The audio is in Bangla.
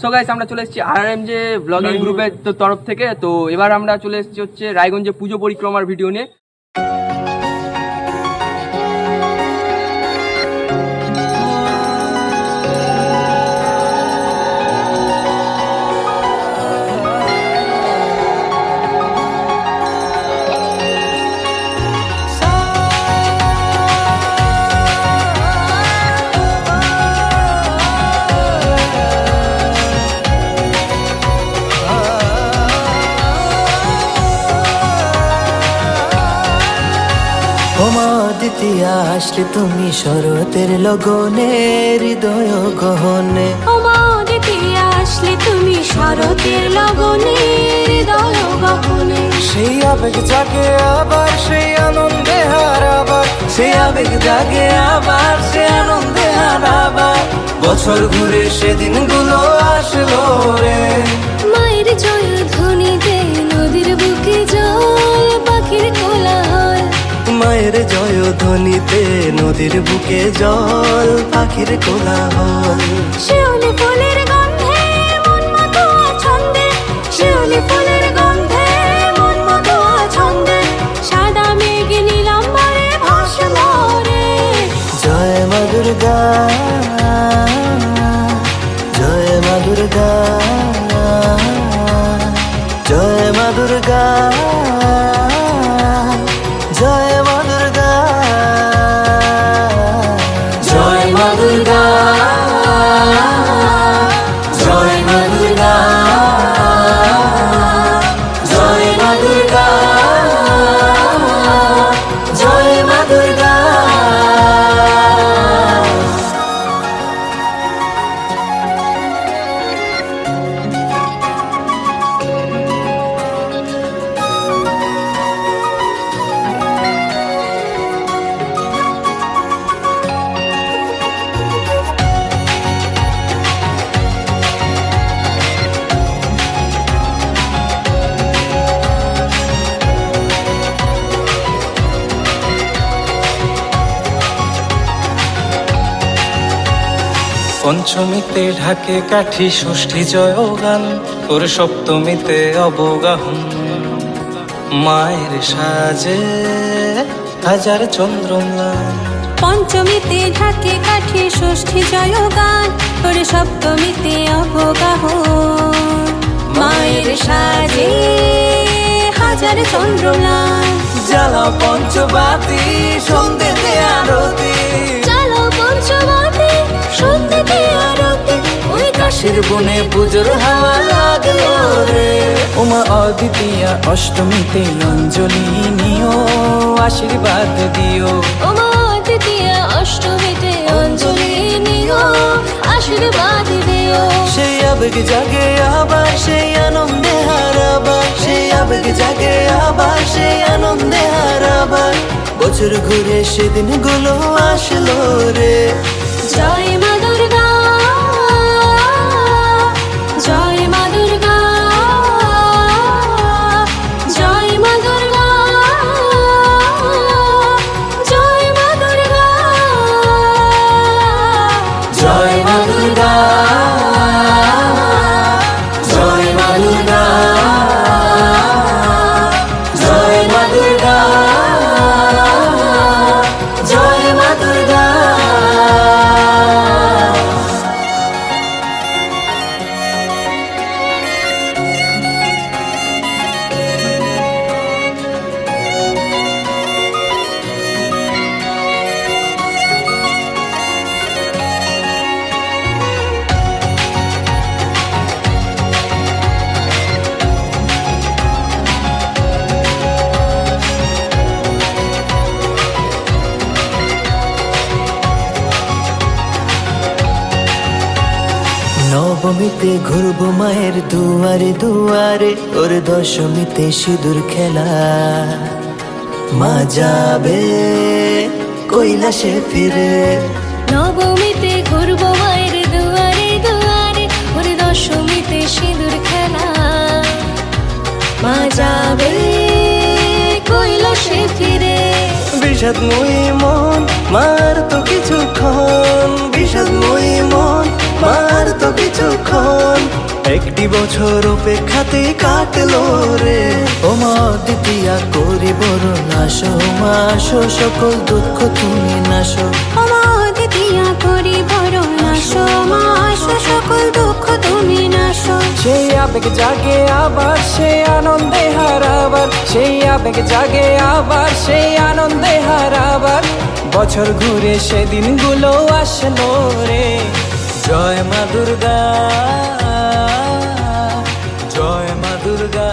সো গাইস আমরা চলে এসেছি আর এম যে ব্লগিং গ্রুপের তরফ থেকে। তো এবার আমরা চলে এসেছি হচ্ছে রায়গঞ্জে পুজো পরিক্রমার ভিডিও নিয়ে। ওমা দ্বিতীয়া আসলে তুমি শরতের লগনে হৃদয় গহনে। ওমা দ্বিতীয় আসলে তুমি শরতের লগনে হৃদয় গহনে। সেই আবেগ জাগে আবার সেই আনন্দে হারাবার। সেই আবেগ জাগে আবার সে আনন্দে হারাবার। বছর ঘুরে সেদিনগুলো আসলো রে। ধ্বনিতে নদীর বুকে জল পাখির কোলাহল। শিউলি ফুলের গন্ধে মন মাতোয়া ছন্দে শিউলি ফুলের গন্ধে মন মাতোয়া ছন্দে সাদা মেঘ নীলাম্বরে ভাসল রে জয় মা দুর্গা জয় মা দুর্গা জয় মা দুর্গা। পঞ্চমীতে ঢাকে কাঠি ষষ্ঠী জয় গান তোর সপ্তমীতে অবগাহন। মায়ের সাজে হাজার চন্দ্রম্লান। পঞ্চমীতে ঢাকে কাঠি ষষ্ঠী জয় গান তোর সপ্তমীতে অবগাহ মায়ের সাজে হাজার চন্দ্রলাল জ্বালা পঞ্চবাতি সন্ধ্যেতে কাশির বনে পুজোর হাওয়া লাগল রে। উমা অদ্বিতীয়া অষ্টমীতে অঞ্জলি নিও আশীর্বাদ দিও। ওমা দ্বিতীয় অষ্টমীতে অঞ্জলি নিও আশীর্বাদ দিও। সেই আবেগ জাগে আবার সেই আনন্দে হারাবার। সেই আবেগ জাগে আবার সেই আনন্দে হারাবার। বছর ঘুরে সেদিনগুলো আসলো রে। জয় মা নবমীতে ঘুরবো মায়ের দুয়ারে দুয়ারে ওর দশমীতে সিঁদুর খেলা। মা যাবে কৈলাসে ফিরে। নবমীতে ঘুরবো মায়ের দুয়ারে দুয়ারে ওরে দশমীতে সিঁদুর খেলা। মা যাবে কৈলাসে ফিরে। বিষাদময়ী মন মার তো কিছুক্ষণ বিষাদময়ী তো কিছুক্ষণ একটি বছর অপেক্ষাতে কাটলো রে। ও মা দ্বিতীয়া করি বড় নাশো মাসো সকল দুঃখ তুমি নাশো। অমাদ দিয়া করি বড় নাশো মাস সকল দুঃখ তুমি নাশো। সেই আবেগ জাগে আবার সেই আনন্দে হারাবার। সেই আবেগ জাগে আবার সেই আনন্দে হারাবার। বছর ঘুরে সেদিনগুলো আসলো রে। জয় মা দুর্গা জয় মা দুর্গা।